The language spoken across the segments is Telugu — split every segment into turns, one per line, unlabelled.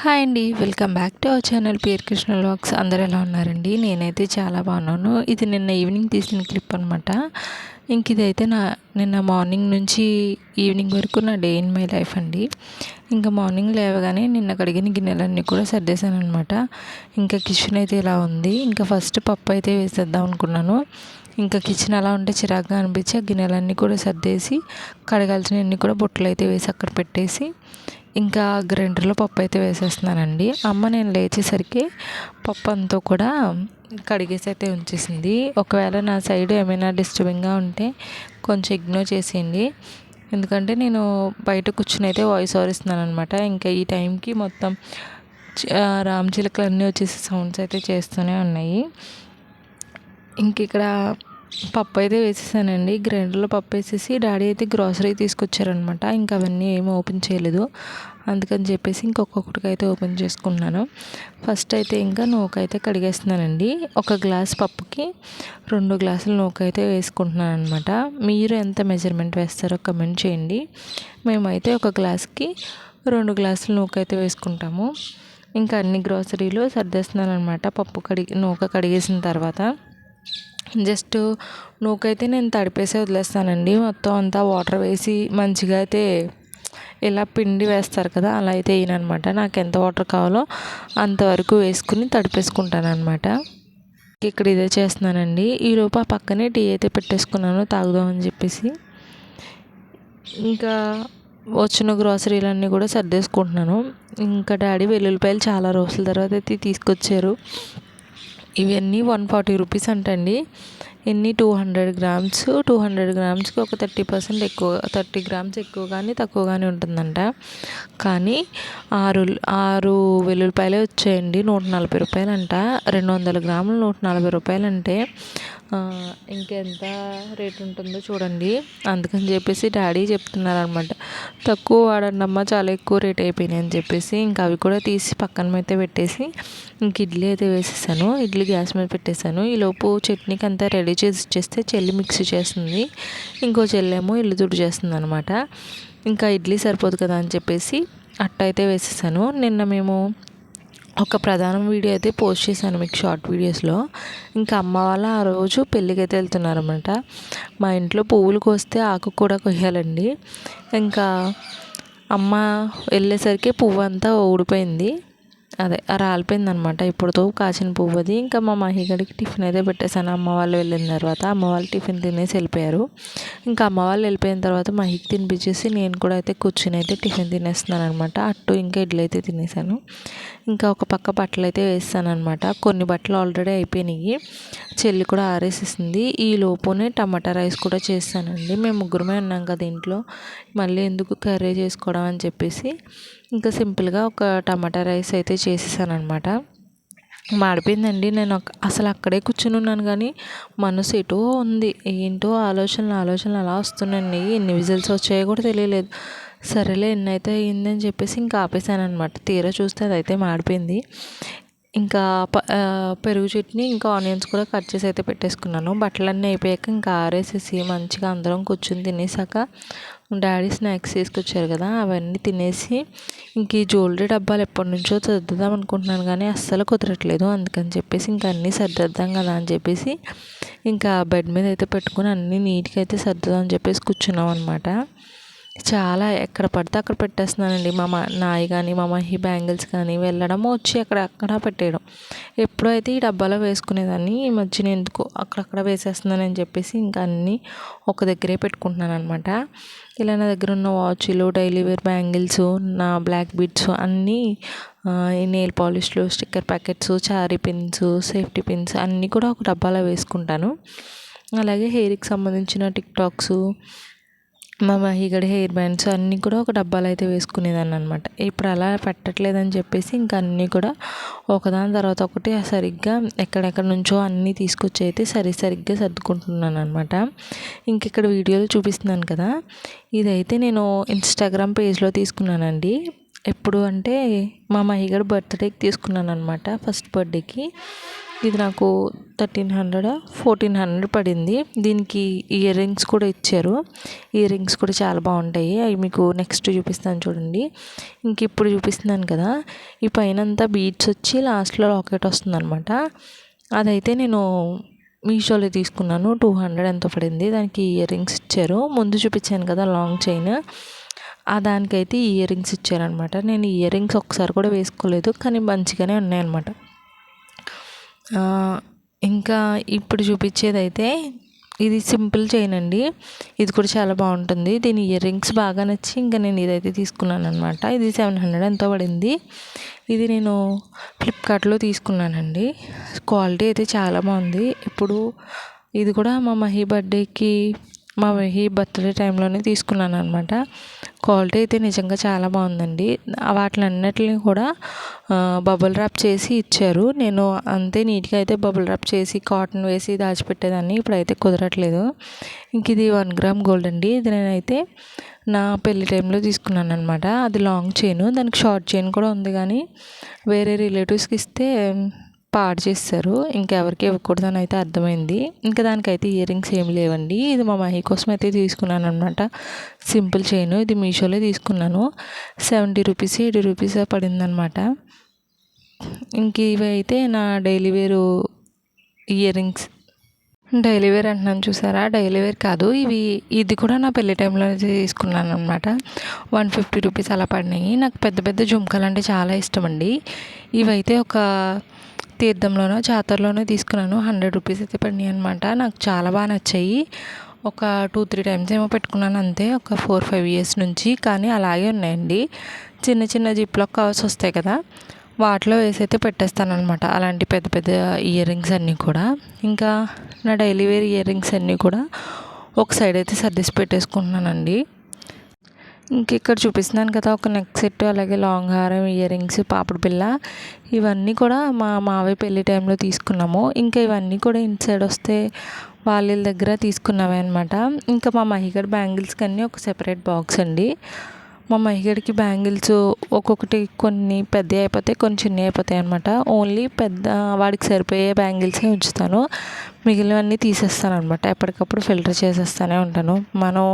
హాయ్ అండి welcome back to our channel పేరు కృష్ణ వ్లాగ్స్. అందరు ఎలా ఉన్నారండి? నేనైతే చాలా బాగున్నాను. ఇది నిన్న ఈవినింగ్ తీసిన క్లిప్ అనమాట ఇంక ఇదైతే నా నిన్న మార్నింగ్ నుంచి ఈవినింగ్ వరకు నా డే ఇన్ మై లైఫ్ అండి. ఇంకా మార్నింగ్ లేవగానే నిన్న కడిగిన గిన్నెలన్నీ కూడా సర్దేశాను అనమాట ఇంకా కిచెన్ అయితే ఇలా ఉంది. ఇంకా ఫస్ట్ పప్పు అయితే వేసేద్దాం అనుకున్నాను. ఇంకా కిచెన్ అలా ఉంటే చిరాగ్గా అనిపించి ఆ గిన్నెలన్నీ కూడా సర్దేసి కడగాల్సినవన్నీ కూడా బుట్టలు అయితే వేసి అక్కడ పెట్టేసి ఇంకా గ్రైండర్లో పప్పు అయితే వేసేస్తున్నానండి. అమ్మ నేను లేచేసరికి పప్పు అంతా కూడా కడిగేసి అయితే ఉంచేసింది. ఒకవేళ నా సైడ్ ఏమైనా డిస్టర్బింగ్గా ఉంటే కొంచెం ఇగ్నోర్ చేసేయండి. ఎందుకంటే నేను బయట కూర్చుని అయితే వాయిస్ ఓవర్ ఇస్తున్నాను అనమాట ఇంకా ఈ టైంకి మొత్తం రామచిలకలన్నీ అన్నీ వచ్చేసి సౌండ్స్ అయితే చేస్తూనే ఉన్నాయి. ఇంక ఇక్కడ పప్పు అయితే వేసేసానండి. గ్రైండర్లో పప్పు వేసేసి డాడీ అయితే గ్రాసరీ తీసుకొచ్చారనమాట ఇంకా అవన్నీ ఏమి ఓపెన్ చేయలేదు. అందుకని చెప్పేసి ఇంకొక్కొక్కటికి అయితే ఓపెన్ చేసుకున్నాను. ఫస్ట్ అయితే ఇంకా నూకైతే కడిగేస్తున్నానండి. ఒక గ్లాస్ పప్పుకి రెండు గ్లాసుల నూక అయితే వేసుకుంటున్నాను అనమాట మీరు ఎంత మెజర్మెంట్ వేస్తారో కమెంట్ చేయండి. మేమైతే ఒక గ్లాస్కి రెండు గ్లాసుల నూక అయితే వేసుకుంటాము. ఇంకా అన్ని గ్రాసరీలు సర్దేస్తున్నాను అనమాట పప్పు కడిగి నూక కడిగేసిన తర్వాత. జస్ట్ నూకైతే నేను తడిపేసి వదిలేస్తానండి. మొత్తం అంతా వాటర్ వేసి మంచిగా అయితే ఇలా పిండి వేస్తారు కదా అలా అయితే వేయనమాట నాకు ఎంత వాటర్ కావాలో అంతవరకు వేసుకుని తడిపేసుకుంటాను అనమాట ఇక్కడ ఇదే చేస్తున్నానండి. ఈలోపు ఆ పక్కనే టీ అయితే పెట్టేసుకున్నాను తాగుదామని చెప్పేసి. ఇంకా వచ్చిన గ్రాసరీలన్నీ కూడా సర్దేసుకుంటున్నాను. ఇంకా డాడీ వెల్లుల్లిపాయలు చాలా రోజుల తర్వాత అయితే తీసుకొచ్చారు. ఇవన్నీ వన్ ఫార్టీ రూపీస్ అంటండి. ఎన్ని two hundred grams two hundred గ్రామ్స్కి ఒక థర్టీ పర్సెంట్ ఎక్కువ థర్టీ గ్రామ్స్ ఎక్కువ కానీ తక్కువ కానీ ఉంటుందంట. కానీ ఆరు ఆరు వెల్లుల్లిపాయలే వచ్చాయండి నూట నలభై రూపాయలు అంట రెండు వందల గ్రాములు నూట నలభై రూపాయలు అంటే ఇంకెంత రేట్ ఉంటుందో చూడండి. అందుకని చెప్పేసి డాడీ చెప్తున్నారు అనమాట తక్కువ వాడండమ్మా చాలా ఎక్కువ రేట్ అయిపోయినాయి అని చెప్పేసి. ఇంకా అవి కూడా తీసి పక్కన అయితే పెట్టేసి ఇంక ఇడ్లీ అయితే వేసేసాను. ఇడ్లీ గ్యాస్ మీద పెట్టేశాను ఈలోపు చట్నీకి అంతా రెడీ చేసి ఇచ్చేస్తే చెల్లి మిక్స్ చేస్తుంది. ఇంకో చెల్లేమో ఇల్లు తుడి చేస్తుంది అనమాట ఇంకా ఇడ్లీ సరిపోదు కదా అని చెప్పేసి అట్ట అయితే వేసేసాను. నిన్న మేము ఒక ప్రధాన వీడియో అయితే పోస్ట్ చేశాను మీకు షార్ట్ వీడియోస్లో. ఇంకా అమ్మ వాళ్ళ ఆ రోజు పెళ్ళికి అయితే వెళ్తున్నారనమాట మా ఇంట్లో పువ్వులు కోస్తే ఆకు కూడా కొయ్యాలండి. ఇంకా అమ్మ వెళ్ళేసరికి పువ్వు అంతా ఊడిపోయింది. అదే రాలిపోయింది అనమాట ఇప్పుడుతో కాచిన పువ్వు అది. ఇంకా మా మహిగడికి టిఫిన్ అయితే పెట్టేశాను. అమ్మ వాళ్ళు వెళ్ళిన తర్వాత అమ్మ వాళ్ళు టిఫిన్ తినేసి వెళ్ళిపోయారు. ఇంకా అమ్మ వాళ్ళు వెళ్ళిపోయిన తర్వాత మహికి తినిపించేసి నేను కూడా అయితే కూర్చుని అయితే టిఫిన్ తినేస్తున్నాను అనమాట అట్టు ఇంకా ఇడ్లీ అయితే తినేసాను ఇంకా ఒక పక్క బట్టలు అయితే వేస్తానమాట అనమాట కొన్ని బట్టలు ఆల్రెడీ అయిపోయినాయి. చెల్లి కూడా ఆరేసేసింది. ఈ లోపునే టమాటా రైస్ కూడా చేస్తానండి. మేము ముగ్గురమే ఉన్నాం కదా ఇంట్లో. మళ్ళీ ఎందుకు కర్రీ చేసుకోవడం అని చెప్పేసి ఇంకా సింపుల్గా ఒక టమాటా రైస్ అయితే చేసేసాను అనమాట మాడిపోయిందండి. నేను అసలు అక్కడే కూర్చుని ఉన్నాను కానీ మనసు ఎటో ఉంది. ఏంటో ఆలోచనలు ఆలోచనలు అలా వస్తున్నాయండి ఎన్ని విజిల్స్ వచ్చాయో కూడా తెలియలేదు. సరేలే ఎన్ని అయితే అయిందని చెప్పేసి ఇంకా ఆపేసాను అనమాట తీరా చూస్తే అదైతే మాడిపోయింది. ఇంకా పెరుగు చట్నీ ఇంకా ఆనియన్స్ కూడా కట్ చేసి అయితే పెట్టేసుకున్నాను. బట్టలన్నీ అయిపోయాక ఇంకా ఆరేసేసి మంచిగా అందరం కూర్చుని తినేసాక డాడీ స్నాక్స్ తీసుకొచ్చారు కదా అవన్నీ తినేసి ఇంక ఈ జ్యువెలరీ డబ్బాలు ఎప్పటి నుంచో సర్దుదాం అనుకుంటున్నాను కానీ అస్సలు కుదరట్లేదు. అందుకని చెప్పేసి ఇంకా అన్నీ సర్దిద్దాం కదా అని చెప్పేసి ఇంకా బెడ్ మీద అయితే పెట్టుకుని అన్నీ నీట్గా అయితే సర్దుదాం అని చెప్పేసి కూర్చున్నాం అనమాట చాలా ఎక్కడ పడితే అక్కడ పెట్టేస్తున్నానండి. మా నాయి కానీ మా మహి బ్యాంగిల్స్ కానీ వెళ్ళడం వచ్చి అక్కడ అక్కడ పెట్టేయడం. ఎప్పుడైతే ఈ డబ్బాలో వేసుకునేదాన్ని ఈ మధ్యన ఎందుకు అక్కడక్కడ వేసేస్తున్నానని చెప్పేసి ఇంకా అన్నీ ఒక దగ్గరే పెట్టుకుంటున్నాను అనమాట ఇలా నా దగ్గర ఉన్న వాచ్లు డైలీ వేర్ బ్యాంగిల్స్ నా బ్లాక్ బీడ్స్ అన్నీ నెయిల్ పాలిష్లు స్టిక్కర్ ప్యాకెట్స్ చారీ పిన్స్ సేఫ్టీ పిన్స్ అన్నీ కూడా ఒక డబ్బాలో వేసుకుంటాను. అలాగే హెయిర్కి సంబంధించిన టిక్ టాక్స్ మా మహిగడి హెయిర్ బ్యాండ్స్ అన్నీ కూడా ఒక డబ్బాలో అయితే వేసుకునేదాన్ని అనమాట ఇప్పుడు అలా పెట్టట్లేదని చెప్పేసి ఇంకా అన్నీ కూడా ఒకదాని తర్వాత ఒకటి సరిగ్గా ఎక్కడెక్కడ నుంచో అన్నీ తీసుకొచ్చి అయితే సరి సరిగ్గా సర్దుకుంటున్నాను అనమాట ఇంక ఇక్కడ వీడియోలో చూపిస్తున్నాను కదా. ఇదైతే నేను ఇన్స్టాగ్రామ్ పేజ్లో తీసుకున్నానండి. ఎప్పుడు అంటే మా మహిగడ బర్త్డేకి తీసుకున్నాను అనమాట ఫస్ట్ బర్త్డేకి. ఇది నాకు థర్టీన్ హండ్రెడ్ ఫోర్టీన్ హండ్రెడ్ పడింది. దీనికి ఇయర్ రింగ్స్ కూడా ఇచ్చారు. ఇయర్ రింగ్స్ కూడా చాలా బాగుంటాయి. అవి మీకు నెక్స్ట్ చూపిస్తాను చూడండి. ఇంక ఇప్పుడు చూపిస్తున్నాను కదా. ఈ పైన అంతా బీట్స్ వచ్చి లాస్ట్లో లాకెట్ వస్తుంది అనమాట అదైతే నేను మీషోలో తీసుకున్నాను. టూ హండ్రెడ్ ఎంతో పడింది. దానికి ఇయర్ రింగ్స్ ఇచ్చారు. ముందు చూపించాను కదా లాంగ్ చైన్. ఆ దానికైతే ఇయర్ రింగ్స్ ఇచ్చారనమాట. నేను ఇయర్ రింగ్స్ ఒకసారి కూడా వేసుకోలేదు కానీ మంచిగానే ఉన్నాయన్నమాట. ఇంకా ఇప్పుడు చూపించేదైతే ఇది సింపుల్ చైన్ అండి. ఇది కూడా చాలా బాగుంటుంది. దీని ఇయర్ రింగ్స్ బాగా నచ్చి ఇంకా నేను ఇదైతే తీసుకున్నాను అనమాట ఇది సెవెన్ హండ్రెడ్ ఎంతో పడింది. ఇది నేను ఫ్లిప్కార్ట్లో తీసుకున్నానండి. క్వాలిటీ అయితే చాలా బాగుంది. ఇప్పుడు ఇది కూడా మా మహి బర్త్డేకి మా మహి బర్త్డే టైంలోనే తీసుకున్నాను అనమాట క్వాలిటీ అయితే నిజంగా చాలా బాగుందండి. వాటిలన్నిటిని కూడా బబుల్ ర్యాప్ చేసి ఇచ్చారు. నేను అంతే నీట్గా అయితే బబుల్ ర్యాప్ చేసి కాటన్ వేసి దాచిపెట్టేదాన్ని. ఇప్పుడైతే కుదరట్లేదు. ఇంక ఇది వన్ గ్రామ్ గోల్డ్ అండి. ఇది నేనైతే నా పెళ్ళి టైంలో తీసుకున్నాను అనమాట అది లాంగ్ చైన్. దానికి షార్ట్ చైన్ కూడా ఉంది కానీ వేరే రిలేటివ్స్కి ఇస్తే పాడు చేస్తారు. ఇంకెవరికి ఇవ్వకూడదని అయితే అర్థమైంది. ఇంకా దానికైతే ఇయర్ రింగ్స్ ఏమి లేవండి. ఇది మా మహి కోసం అయితే తీసుకున్నాను అనమాట సింపుల్ చైన్. ఇది మీషోలో తీసుకున్నాను. సెవెంటీ రూపీస్ ఎయిటీ రూపీస్ పడిందనమాట ఇంక ఇవి అయితే నా డైలీ వేరు ఇయర్ రింగ్స్ డైలీ వేర్ అంటున్నాను చూసారా? డైలీ వేర్ కాదు. ఇవి ఇది కూడా నా పెళ్ళి టైంలో తీసుకున్నాను అనమాట వన్ ఫిఫ్టీ రూపీస్ అలా పడినాయి. నాకు పెద్ద పెద్ద జుంకాలు అంటే చాలా ఇష్టం అండి. ఇవైతే ఒక తీర్థంలోనో జాతరలోనో తీసుకున్నాను. హండ్రెడ్ రూపీస్ అయితే పడినాయి అనమాట నాకు చాలా బాగా నచ్చాయి. ఒక టూ త్రీ టైమ్స్ ఏమో పెట్టుకున్నాను అంతే. ఒక ఫోర్ ఫైవ్ ఇయర్స్ నుంచి కానీ అలాగే ఉన్నాయండి. చిన్న చిన్న జిప్లో కవర్స్ వస్తాయి కదా. వాటిలో వేసి అయితే పెట్టేస్తాను అనమాట అలాంటి పెద్ద పెద్ద ఇయర్ రింగ్స్ అన్నీ కూడా. ఇంకా నా డైలీ వేర్ ఇయర్ రింగ్స్ అన్నీ కూడా ఒక సైడ్ అయితే సర్దిసి పెట్టేసుకుంటున్నానండి. ఇంక ఇక్కడ చూపిస్తున్నాను కదా ఒక నెక్ సెట్ అలాగే లాంగ్ హారం ఇయర్ రింగ్స్ పాపడు పిల్ల. ఇవన్నీ కూడా మా మావయ్య పెళ్ళి టైంలో తీసుకున్నాము. ఇంకా ఇవన్నీ కూడా ఇన్సైడ్ వస్తే వాళ్ళ దగ్గర తీసుకున్నవే అనమాట ఇంకా మా మహిగడ్ బ్యాంగిల్స్కి అన్నీ ఒక సెపరేట్ బాక్స్ అండి. మా మహిగడికి బ్యాంగిల్స్ ఒక్కొక్కటి కొన్ని పెద్ద అయిపోతాయి కొన్ని చిన్న అయిపోతాయి అనమాట ఓన్లీ పెద్ద వాడికి సరిపోయే బ్యాంగిల్సే ఉంచుతాను. మిగిలినవన్నీ తీసేస్తాను అనమాట ఎప్పటికప్పుడు ఫిల్టర్ చేసేస్తూనే ఉంటాను. మనం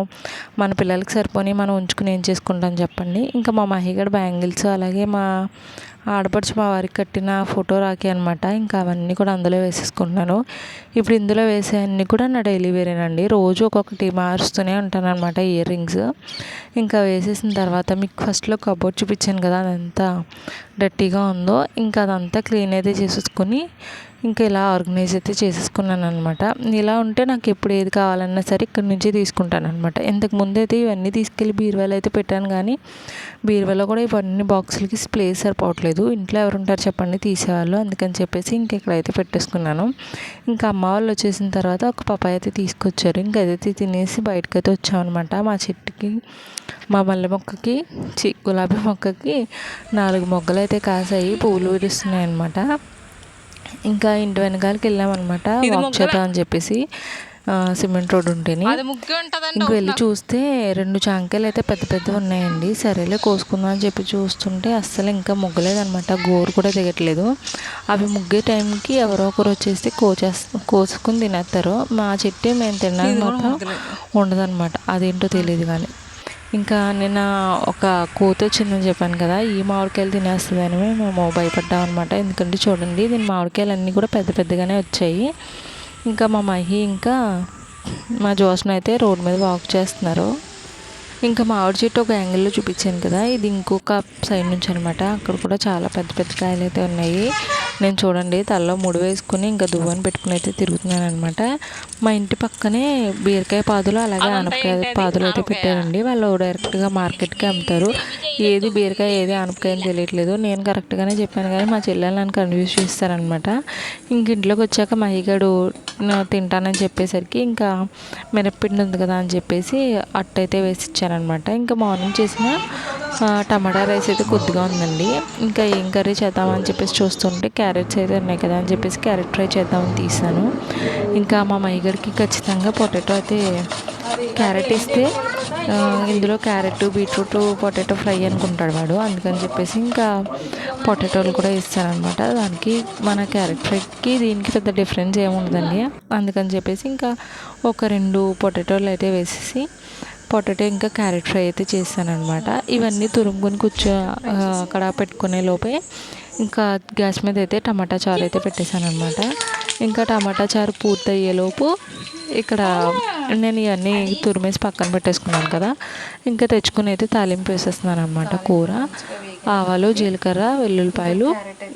మన పిల్లలకి సరిపోని మనం ఉంచుకుని ఏం చేసుకుంటాం చెప్పండి. ఇంకా మా మహిగడ బ్యాంగిల్స్ అలాగే మా ఆడపడుచు మా వారికి కట్టిన ఫోటో రాఖీ అనమాట ఇంకా అవన్నీ కూడా అందులో వేసేసుకుంటున్నాను. ఇప్పుడు ఇందులో వేసే అన్నీ కూడా నా డైలీ వేరేనండి. రోజు ఒక్కొక్కటి మారుస్తూనే ఉంటాను అనమాట ఇయర్ రింగ్స్. ఇంకా వేసేసిన తర్వాత మీకు ఫస్ట్లో కబోర్డ్ చూపించాను కదా అదంతా డర్టీగా ఉందో ఇంకా అదంతా క్లీన్ అయితే చేసేసుకొని ఇంకా ఇలా ఆర్గనైజ్ అయితే చేసేసుకున్నాను అనమాట ఇలా ఉంటే నాకు ఎప్పుడు ఏది కావాలన్నా సరే ఇక్కడ నుంచి తీసుకుంటాను అనమాట ఇంతకు ముందు అయితే ఇవన్నీ తీసుకెళ్ళి బీరువాలో అయితే పెట్టాను కానీ బీరువాలో కూడా ఇవన్నీ బాక్సులకి ప్లేస్ సరిపోవట్లేదు. ఇంట్లో ఎవరు ఉంటారు చెప్పండి తీసేవాళ్ళు. అందుకని చెప్పేసి ఇంక ఇక్కడైతే పెట్టేసుకున్నాను. ఇంకా అమ్మ వాళ్ళు వచ్చేసిన తర్వాత ఒక పపాయ అయితే తీసుకొచ్చారు. ఇంకా అదైతే తినేసి బయటకైతే వచ్చామన్నమాట. మా చెట్టుకి మా మల్లె మొక్కకి చి గులాబీ మొక్కకి నాలుగు మొగ్గలు అయితే కాసాయి. పువ్వులు విరుస్తున్నాయి అనమాట ఇంకా ఇంటి వెనకాలకి వెళ్ళామన్నమాట. వాక్ చేద్దాం అని చెప్పేసి సిమెంట్ రోడ్ ఉంటేనే. ఇంక వెళ్ళి చూస్తే రెండు చాంకాయలు అయితే పెద్ద పెద్దవి ఉన్నాయండి. సరేలే కోసుకుందాం అని చెప్పి చూస్తుంటే అస్సలు ఇంకా ముగ్గలేదనమాట గోరు కూడా దిగట్లేదు. అవి ముగ్గే టైంకి ఎవరో ఒకరు వచ్చేసి కోచేస్త కోసుకుని తినేస్తారు. మా చెట్టు మేము తినడానికి మాత్రం ఉండదన్నమాట. అదేంటో తెలియదు కానీ. ఇంకా నిన్న ఒక కోత వచ్చిందని చెప్పాను కదా ఈ మామిడికాయలు తినేస్తుందని మేము భయపడ్డాం అనమాట ఎందుకంటే చూడండి దీని మామిడికాయలు అన్నీ కూడా పెద్ద పెద్దగానే వచ్చాయి. ఇంకా మా మహి ఇంకా మా జోస్న అయితే రోడ్డు మీద వాక్ చేస్తున్నారు. ఇంకా మామిడి చెట్టు ఒక యాంగిల్లో చూపించాను కదా ఇది ఇంకొక సైడ్ నుంచి అనమాట అక్కడ కూడా చాలా పెద్ద పెద్ద కాయలు అయితే ఉన్నాయి. నేను చూడండి తలలో ముడి వేసుకుని ఇంకా దువ్వని పెట్టుకుని అయితే తిరుగుతున్నాను అనమాట మా ఇంటి పక్కనే బీరకాయ పాదులు అలాగే ఆనపకాయ పాదులు అయితే పెట్టారండి. వాళ్ళు డైరెక్ట్గా మార్కెట్కి అమ్ముతారు. ఏది బీరకాయ ఏది ఆనపకాయ అని తెలియట్లేదు. నేను కరెక్ట్గానే చెప్పాను కానీ మా చెల్లెలు నన్ను కన్ఫ్యూజ్ చేస్తారనమాట ఇంక ఇంట్లోకి వచ్చాక మహిగడు తింటానని చెప్పేసరికి ఇంకా మినప్పిండి ఉంది కదా అని చెప్పేసి అట్టయితే వేసి ఇచ్చారనమాట ఇంకా మార్నింగ్ చేసిన టమాటా రైస్ అయితే కొద్దిగా ఉందండి. ఇంకా ఏం కర్రీ చేద్దామని చెప్పేసి చూస్తుంటే క్యారెట్స్ అయితే ఉన్నాయి కదా అని చెప్పేసి క్యారెట్ ఫ్రై చేద్దామని తీసాను. ఇంకా మా మైగడికి ఖచ్చితంగా పొటాటో అయితే క్యారెట్ ఇస్తే ఇందులో క్యారెట్ బీట్రూట్ పొటాటో ఫ్రై అనుకుంటాడు వాడు. అందుకని చెప్పేసి ఇంకా పొటాటోలు కూడా ఇస్తానమాట దానికి మన క్యారెట్ ఫ్రైకి దీనికి పెద్ద డిఫరెన్స్ ఏముండదండి అందుకని చెప్పేసి ఇంకా ఒక రెండు పొటాటోలు అయితే వేసేసి పొటాటో ఇంకా క్యారెట్ ఫ్రై అయితే చేస్తానమాట ఇవన్నీ తురుముకొని కూర్చో అక్కడ పెట్టుకునే లోపే ఇంకా గ్యాస్ మీద అయితే టమాటా చారు అయితే పెట్టేశాను అనమాట ఇంకా టమాటా చారు పూర్తయ్యేలోపు ఇక్కడ నేను ఇవన్నీ తురిమేసి పక్కన పెట్టేసుకున్నాను కదా. ఇంకా తెచ్చుకుని అయితే తాలింపు వేసేస్తున్నాను అనమాట కూర. ఆవాలు జీలకర్ర వెల్లుల్లిపాయలు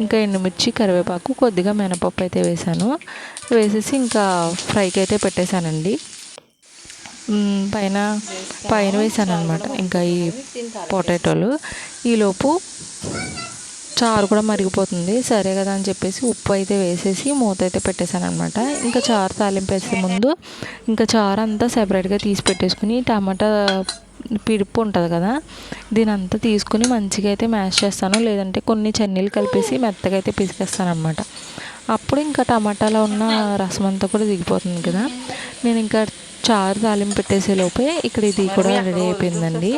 ఇంకా ఎండుమిర్చి కరివేపాకు కొద్దిగా మినపప్పు అయితే వేసాను. వేసేసి ఇంకా ఫ్రైకి అయితే పెట్టేశానండి. పైన పైన వేసాను అనమాట ఇంకా ఈ పొటాటోలు. ఈలోపు చారు కూడా మరిగిపోతుంది. సరే కదా అని చెప్పేసి ఉప్పు అయితే వేసేసి మూత అయితే పెట్టేశాను అనమాట ఇంకా చారు తాలింపు వేసే ముందు ఇంకా చారు అంతా సెపరేట్గా తీసి పెట్టేసుకుని టమాటా పిడుపు ఉంటుంది కదా దీని అంతా తీసుకుని మంచిగా అయితే మ్యాష్ చేస్తాను. లేదంటే కొన్ని చన్నీలు కలిపేసి మెత్తగా అయితే పిసికేస్తాను అనమాట అప్పుడు ఇంకా టమాటాలో ఉన్న రసం అంతా కూడా దిగిపోతుంది కదా. నేను ఇంకా చారు తాలింపు పెట్టేసే లోపే ఇక్కడ ఇది కూడా రెడీ అయిపోయిందండి.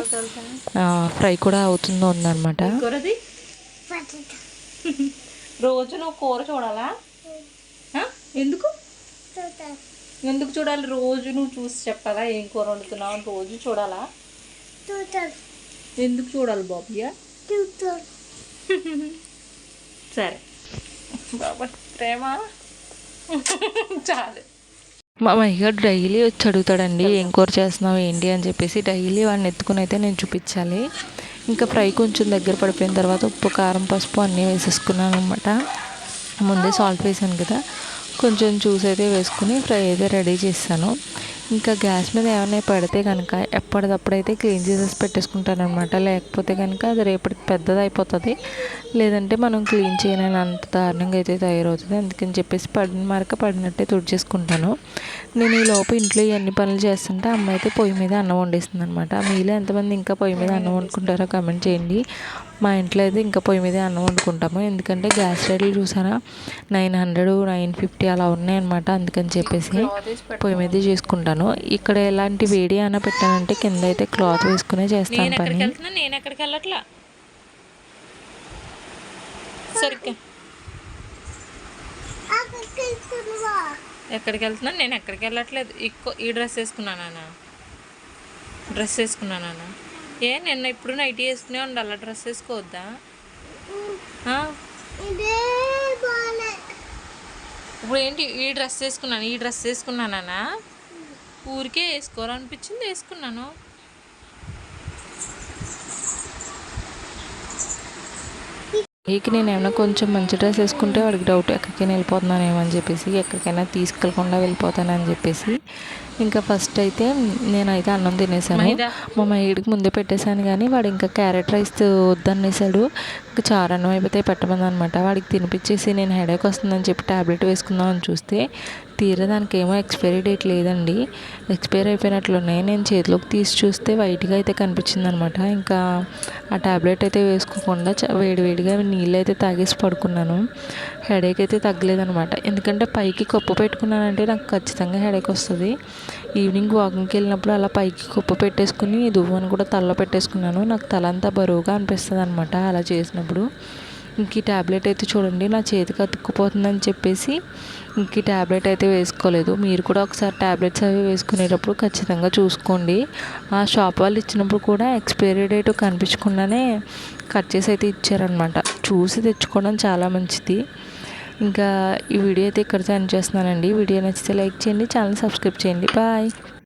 ఫ్రై కూడా అవుతుందో ఉందన్నమాట.
రోజు నువ్వు కూర చూడాలా? ఎందుకు? ఎందుకు చూడాలి? రోజు నువ్వు చూసి చెప్పాలా? ఏం కూర వండుతున్నావు అని రోజు చూడాలా? ఎందుకు చూడాలి బాబుయ్య? సరే. బాబా ప్రేమ. చాలు.
మా మయ్య డైలీ వచ్చి అడుగుతాడండి ఏం కూర చేస్తున్నావు ఏంటి అని చెప్పేసి డైలీ వాడిని ఎత్తుకుని అయితే నేను చూపించాలి. ఇంకా ఫ్రై కొంచెం దగ్గర పడిపోయిన తర్వాత ఉప్పు కారం పసుపు అన్నీ వేసేసుకున్నాను అనమాట ముందే సాల్ట్ వేసాను కదా. కొంచెం జ్యూస్ అయితే వేసుకుని ఫ్రై అయితే రెడీ చేస్తాను ఇంకా గ్యాస్ మీద ఏమైనా పడితే కనుక ఎప్పటికప్పుడైతే క్లీన్ చేసేసి పెట్టేసుకుంటాను అనమాట లేకపోతే కనుక అది రేపటికి పెద్దది అయిపోతుంది లేదంటే మనం క్లీన్ చేయలేని అంత దారుణంగా అయితే తయారవుతుంది. అందుకని చెప్పేసి పడిన మరక పడినట్టే తుడిచేసుకుంటాను. నేను ఈ లోపు ఇంట్లో ఇవన్నీ పనులు చేస్తుంటే అమ్మ అయితే పొయ్యి మీద అన్నం వండేస్తుంది అనమాట మీలో ఎంతమంది ఇంకా పొయ్యి మీద అన్నం వండుకుంటారో కమెంట్ చేయండి. మా ఇంట్లో అయితే ఇంకా పొయ్యి మీదే అన్నం వండుకుంటాము. ఎందుకంటే గ్యాస్ రేట్లు చూసారా? నైన్ హండ్రెడ్ నైన్ ఫిఫ్టీ అలా ఉన్నాయన్నమాట అందుకని చెప్పేసి పొయ్యి మీదే చేసుకుంటాను. ఇక్కడ ఎలాంటి వేడి అయినా పెట్టానంటే కింద అయితే క్లాత్ వేసుకునే చేస్తాను
నేను
పని.
ఎక్కడికి వెళ్తున్నా? నేను ఎక్కడికి వెళ్ళట్లా? సరిగ్గా. ఎక్కడికి వెళ్తున్నా? నేను ఎక్కడికి వెళ్ళట్లేదు. ఎక్కువ ఈ డ్రెస్ వేసుకున్నానా డ్రెస్ వేసుకున్నానా ఏ నిన్న ఇప్పుడు నైట్ వేసుకునే ఉండాలి? డ్రెస్ వేసుకోవద్దా? ఇప్పుడు ఏంటి? ఈ డ్రెస్ వేసుకున్నాను ఈ డ్రెస్ వేసుకున్నానా ఊరికే వేసుకోవాలనిపించింది వేసుకున్నాను.
నేను ఏమైనా కొంచెం మంచి డ్రెస్ వేసుకుంటే వాడికి డౌట్ ఎక్కడికైనా వెళ్ళిపోతున్నానేమో అని చెప్పేసి ఎక్కడికైనా తీసుకెళ్ళకుండా వెళ్ళిపోతానని చెప్పేసి. ఇంకా ఫస్ట్ అయితే నేనైతే అన్నం తినేసాను. మా మైడికి ముందే పెట్టేశాను కానీ వాడు ఇంకా క్యారెట్ రైస్ వద్దనేసాడు. ఇంకా చారు అన్నం అయిపోతే పెట్టమని అనమాట వాడికి తినిపించేసి నేను హెడేక్ వస్తుందని చెప్పి ట్యాబ్లెట్ వేసుకుందామని చూస్తే తీరా దానికి ఏమో ఎక్స్పైరీ డేట్ లేదండి. ఎక్స్పైర్ అయిపోయినట్లున్నాయి. నేను చేతిలోకి తీసి చూస్తే వైట్గా అయితే కనిపించింది అనమాట ఇంకా ఆ ట్యాబ్లెట్ అయితే వేసుకోకుండా చ- వేడివేడిగా నీళ్ళు అయితే తాగేసి పడుకున్నాను. హెడేక్ అయితే తగ్గలేదనమాట. ఎందుకంటే పైకి కప్పు పెట్టుకున్నానంటే నాకు ఖచ్చితంగా హెడేక్ వస్తుంది. ఈవినింగ్ వాకింగ్కి వెళ్ళినప్పుడు అలా పైకి కుప్ప పెట్టేసుకుని దువ్వను కూడా తలలో పెట్టేసుకున్నాను. నాకు తల అంతా బరువుగా అనిపిస్తుంది అనమాట అలా చేసినప్పుడు. ఇంక ఈ ట్యాబ్లెట్ అయితే చూడండి నా చేతికి అతుక్కుపోతుందని చెప్పేసి ఇంక ఈ ట్యాబ్లెట్ అయితే వేసుకోలేదు. మీరు కూడా ఒకసారి ట్యాబ్లెట్స్ అవి వేసుకునేటప్పుడు ఖచ్చితంగా చూసుకోండి. ఆ షాప్ వాళ్ళు ఇచ్చినప్పుడు కూడా ఎక్స్పైరీ డేట్ కనిపించకుండానే కట్ చేసి అయితే ఇచ్చారనమాట చూసి తెచ్చుకోవడం చాలా మంచిది. ఇంకా ఈ వీడియో అయితే ఇక్కడితో ఎండ్ చేస్తున్నానండి. వీడియో నచ్చితే లైక్ చేయండి ఛానల్ సబ్స్క్రైబ్ చేయండి. బాయ్.